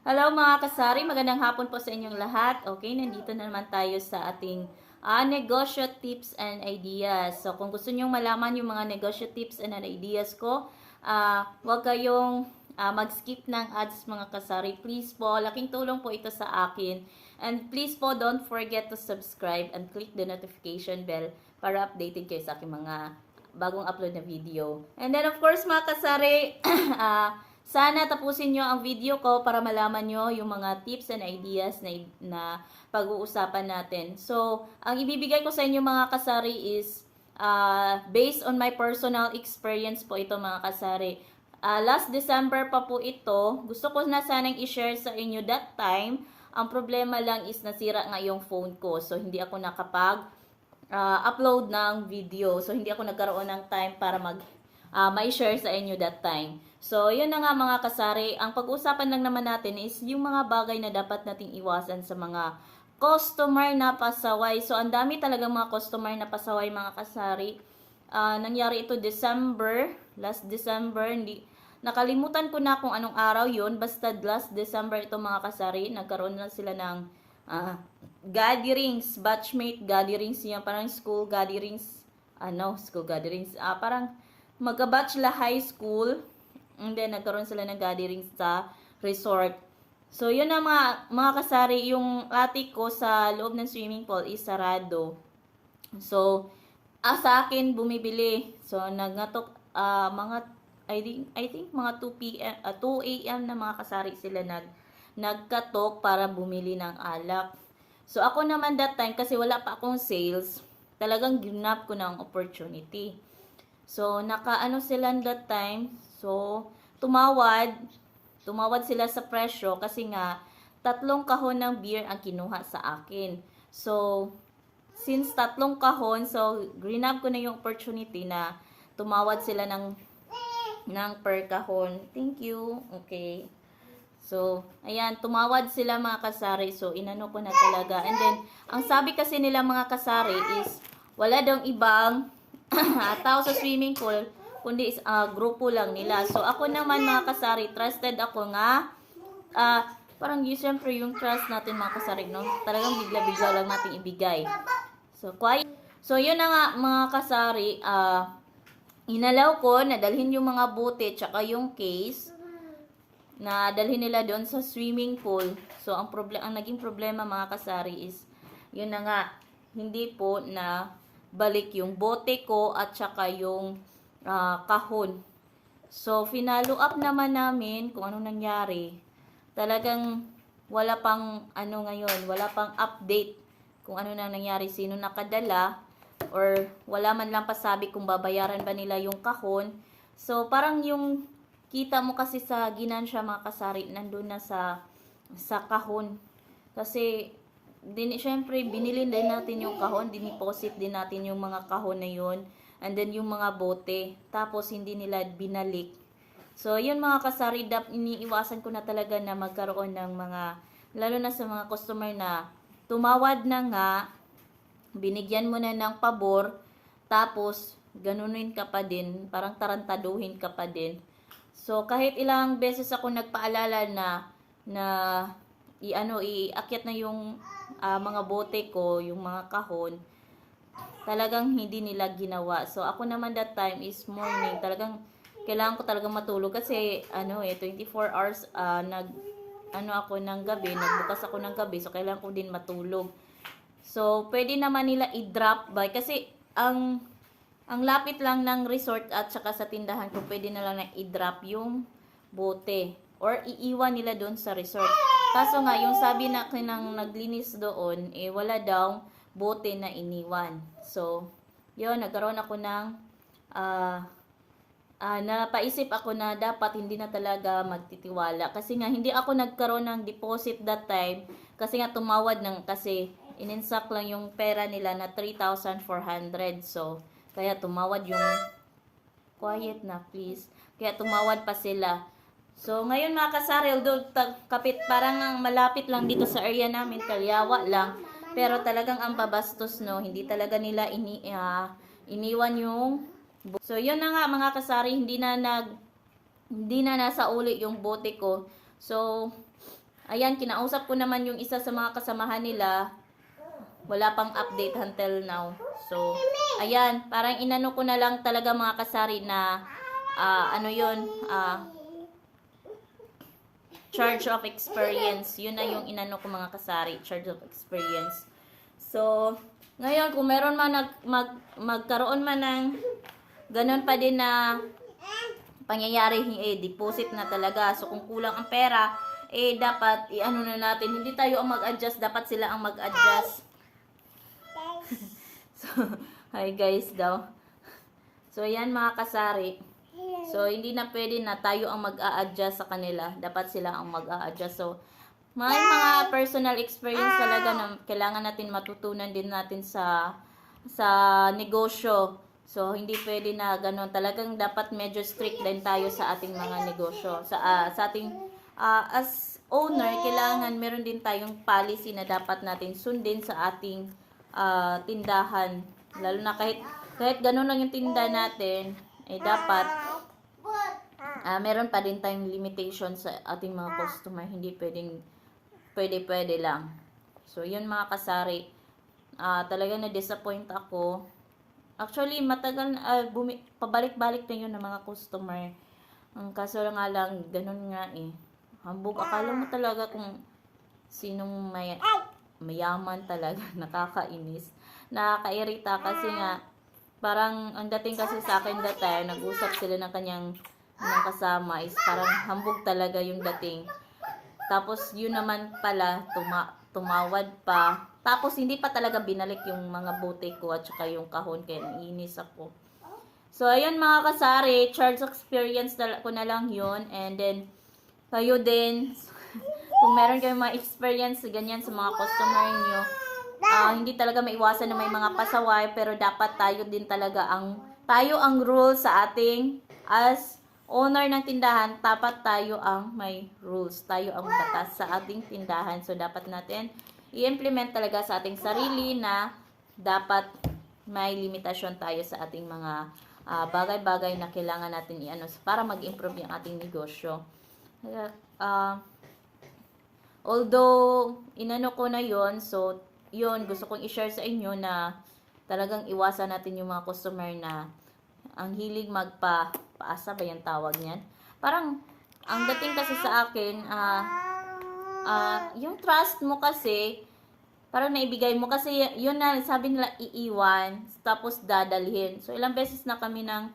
Hello mga kasari, magandang hapon po sa inyong lahat. Okay, nandito na naman tayo sa ating ah, negosyo tips and ideas. So kung gusto niyo malaman yung mga negosyo tips and ideas ko, ah, huwag kayong ah, mag-skip ng ads mga kasari. Please po, laking tulong po ito sa akin. And please po, don't forget to subscribe and click the notification bell para updated kayo sa aking mga bagong upload na video. And then of course mga kasari, ah, sana tapusin nyo ang video ko para malaman nyo yung mga tips and ideas na, na pag-uusapan natin. So, ang ibibigay ko sa inyo mga kasari is uh, based on my personal experience po ito mga kasari. Ah, last December pa po ito. Gusto ko na sanang i-share sa inyo that time. Ang problema lang is nasira nga yung phone ko. So, hindi ako nakapag ah, upload ng video. So, hindi ako nagkaroon ng time para mag ah, may share sa inyo that time. So, yun na nga mga kasari. Ang pag-usapan lang naman natin is yung mga bagay na dapat nating iwasan sa mga customer na pasaway. So, ang dami talagang mga customer na pasaway mga kasari. Ah, nangyari ito December, last December, hindi, nakalimutan ko na kung anong araw yun. Basta last December ito mga kasari, nagkaroon na sila ng ah, gatherings, batchmate gatherings yan, parang school gatherings, ano, school gatherings, ah, parang magka-batch la high school, and then nagkaroon sila ng gatherings sa resort. So, yun na mga, mga kasari, yung attic ko sa loob ng swimming pool is sarado. So, ah, sa akin bumibili. So, nagnatok ah, mga I think I think mga 2 PM ah, 2 AM na mga kasari sila nag nagkatok para bumili ng alak. So, ako naman that time kasi wala pa akong sales, talagang ginap ko ng opportunity. So, nakaano sila that time. So, tumawad. Tumawad sila sa presyo kasi nga tatlong kahon ng beer ang kinuha sa akin. So, since tatlong kahon, so greenab ko na yung opportunity na tumawad sila ng ng per kahon. Thank you. Okay. So, ayan, tumawad sila mga kasari. So, inano ko na talaga. And then, ang sabi kasi nila mga kasari is, wala daw ibang tao sa swimming pool, kundi ah, grupo lang nila. So, ako naman mga kasari, trusted ako nga, ah, parang yun, syempre, yung trust natin mga kasari, no? Talagang bigla-bigla lang natin ibigay. So, quiet. So, yun na nga mga kasari, ah, inalaw ko na dalhin yung mga bote tsaka yung case na dalhin nila doon sa swimming pool. So, ang problem ang naging problema mga kasari is yun na nga hindi po na balik yung bote ko at saka yung ah, kahon. So, finalo up naman namin kung anong nangyari. Talagang wala pang ano ngayon, wala pang update kung ano na nangyari, sino nakadala or wala man lang pasabi kung babayaran ba nila yung kahon. So, parang yung kita mo kasi sa ginansya mga kasari, nandun na sa sa kahon. Kasi, din, syempre, binili din natin yung kahon, diniposit din natin yung mga kahon na yun, and then yung mga bote, tapos hindi nila binalik. So, yun mga kasari, dap, iniiwasan ko na talaga na magkaroon ng mga, lalo na sa mga customer na tumawad na nga, binigyan mo na ng pabor, tapos ganunin ka pa din, parang tarantaduhin ka pa din. So, kahit ilang beses ako nagpaalala na, na, i, ano, iakyat na yung ah, mga bote ko, yung mga kahon, talagang hindi nila ginawa. So, ako naman that time is morning, talagang, kailangan ko talagang matulog kasi, ano eh, 24 hours, ah, nag, ano ako ng gabi, nagbukas ako ng gabi, so kailangan ko din matulog. So, pwede naman nila i-drop by, kasi, ang, ang lapit lang ng resort at saka sa tindahan ko, pwede na lang na i-drop yung bote. Or iiwan nila doon sa resort. Kaso nga, yung sabi na kinang naglinis doon, eh wala daw bote na iniwan. So, yun, nagkaroon ako ng, ah, ah, napaisip ako na dapat hindi na talaga magtitiwala. Kasi nga, hindi ako nagkaroon ng deposit that time. Kasi nga, tumawad ng, kasi ininsak lang yung pera nila na 3,400. So, kaya tumawad yung, quiet na please. Kaya tumawad pa sila. So, ngayon mga kasari, although ta- kapit parang ang malapit lang dito sa area namin, kalyawa lang. Pero talagang ang pabastos, no, hindi talaga nila ini, ah, iniwan yung So, yun na nga mga kasari, hindi na nag hindi na nasa uli yung bote ko. So, ayan, kinausap ko naman yung isa sa mga kasamahan nila. Wala pang update until now. So, ayan, parang inano ko na lang talaga mga kasari na ah, ano yun, ah, charge of experience. Yun na yung inano ko mga kasari, charge of experience. So, ngayon, kung meron man nag, mag, magkaroon man ng ganun pa din na pangyayari, eh, deposit na talaga. So, kung kulang ang pera, eh, dapat, i-ano na natin, hindi tayo ang mag-adjust, dapat sila ang mag-adjust. so, hi guys daw. So, yan mga kasari. So, hindi na pwede na tayo ang mag-a-adjust sa kanila. Dapat sila ang mag-a-adjust. So, may mga personal experience talaga na kailangan natin matutunan din natin sa sa negosyo. So, hindi pwede na ganun. Talagang dapat medyo strict din tayo sa ating mga negosyo. Sa, ah, sa ating, ah, as owner, kailangan meron din tayong policy na dapat natin sundin sa ating ah, tindahan. Lalo na kahit, kahit ganun lang yung tinda natin, eh dapat ah meron pa din tayong limitation sa ating mga customer. Hindi pwedeng pwede-pwede lang. So, yun mga kasari. Ah talaga na-disappoint ako. Actually, matagal bumi- pabalik-balik na yun ng mga customer. Ang kaso lang nga lang, ganun nga eh. Hambog, akala mo talaga kung sinong may, mayaman talaga, nakakainis. Nakakairita kasi nga, parang ang dating kasi sa akin that time, nag-usap sila ng kanyang ng kasama is parang hambog talaga yung dating. Tapos yun naman pala, tuma tumawad pa. Tapos hindi pa talaga binalik yung mga bote ko at saka yung kahon kaya naiinis ako. So ayun mga kasari, charge experience ko na lang yun. And then, kayo din, kung meron kayong mga experience ganyan sa mga customer nyo, ah, hindi talaga maiwasan na may mga pasaway, pero dapat tayo din talaga ang, tayo ang rule sa ating, as owner ng tindahan, dapat tayo ang may rules. Tayo ang batas sa ating tindahan. So, dapat natin i-implement talaga sa ating sarili na dapat may limitasyon tayo sa ating mga ah, bagay-bagay na kailangan natin i-ano para mag-improve yung ating negosyo. Ah, although, inano ko na yon so, yon gusto kong i-share sa inyo na talagang iwasan natin yung mga customer na ang hilig magpa paasa ba yung tawag niyan? Parang ang dating kasi sa akin ah ah, yung trust mo kasi parang naibigay mo kasi yun na sabi nila iiwan tapos dadalhin. So ilang beses na kami ng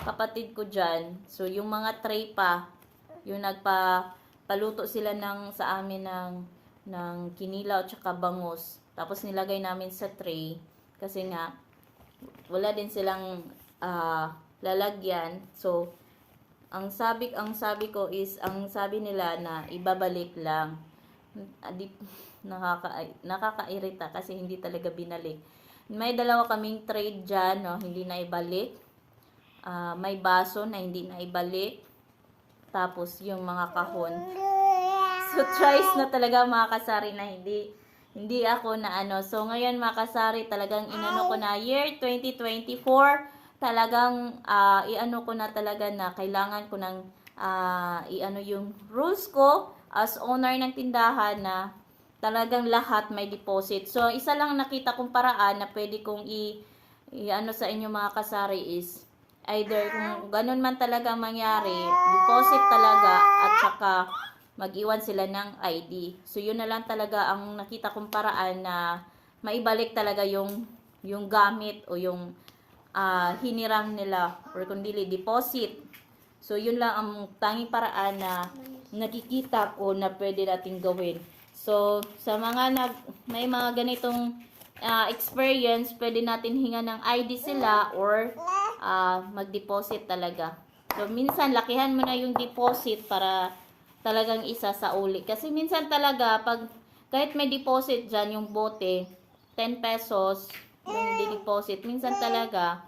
kapatid ko diyan. So yung mga tray pa yung nagpa paluto sila ng sa amin ng ng kinilaw at saka bangus. Tapos nilagay namin sa tray kasi nga wala din silang ah, lalagyan. So, ang sabi ang sabi ko is ang sabi nila na ibabalik lang. Adi, nakaka nakakairita kasi hindi talaga binalik. May dalawa kaming trade diyan, no, hindi na ibalik. Ah, may baso na hindi na ibalik. Tapos yung mga kahon. So twice na talaga mga kasari na hindi hindi ako na ano. So ngayon mga kasari talagang inano ko na year 2024 talagang ah, iano ko na talaga na kailangan ko ng ah, iano yung rules ko as owner ng tindahan na talagang lahat may deposit. So isa lang nakita kong paraan na pwede kong i, i ano sa inyo mga kasari is either kung ganun man talaga mangyari, deposit talaga at saka mag-iwan sila ng ID. So yun na lang talaga ang nakita kong paraan na maibalik talaga yung yung gamit o yung ah, hiniram nila or kundi deposit. So yun lang ang tanging paraan na nakikita ko na pwede nating gawin. So sa mga nag may mga ganitong ah, experience, pwede natin hinga ng ID sila or ah, mag-deposit talaga. So minsan lakihan mo na yung deposit para talagang isa sa uli. Kasi minsan talaga pag kahit may deposit dyan yung bote, 10 pesos, yung di-deposit, minsan talaga,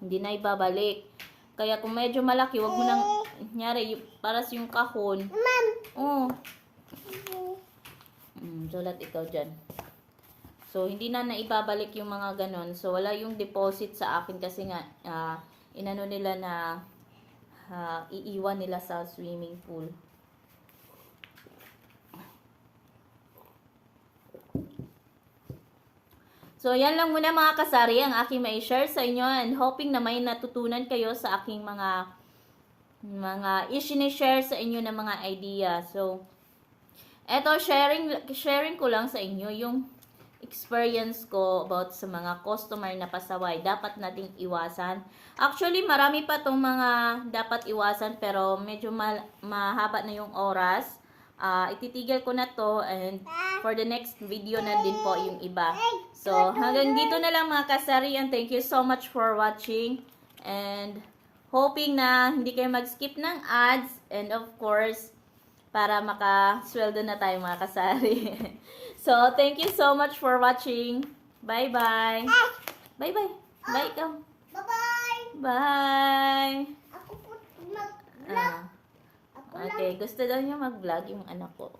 hindi na ibabalik. Kaya kung medyo malaki, wag mo nang, nyari, para sa yung kahon. Ma'am! Oo. Mm, sulat ikaw dyan. So, hindi na naibabalik yung mga ganon. So, wala yung deposit sa akin kasi nga, ah, inano nila na ah, iiwan nila sa swimming pool. So, yan lang muna mga kasari ang aking may share sa inyo and hoping na may natutunan kayo sa aking mga mga i-share sa inyo na mga idea. So, eto sharing sharing ko lang sa inyo yung experience ko about sa mga customer na pasaway. Dapat nating iwasan. Actually, marami pa tong mga dapat iwasan pero medyo ma- mahaba na yung oras. Ah, ititigil ko na to and for the next video na din po yung iba. So, hanggang dito na lang mga kasari and thank you so much for watching. And hoping na hindi kayo mag-skip ng ads and of course, para makasweldo na tayo mga kasari. so, thank you so much for watching. Bye-bye. Bye-bye. Bye ikaw. Bye-bye! Bye. Ako po mag-vlog. Okay, gusto daw niya mag-vlog yung anak ko.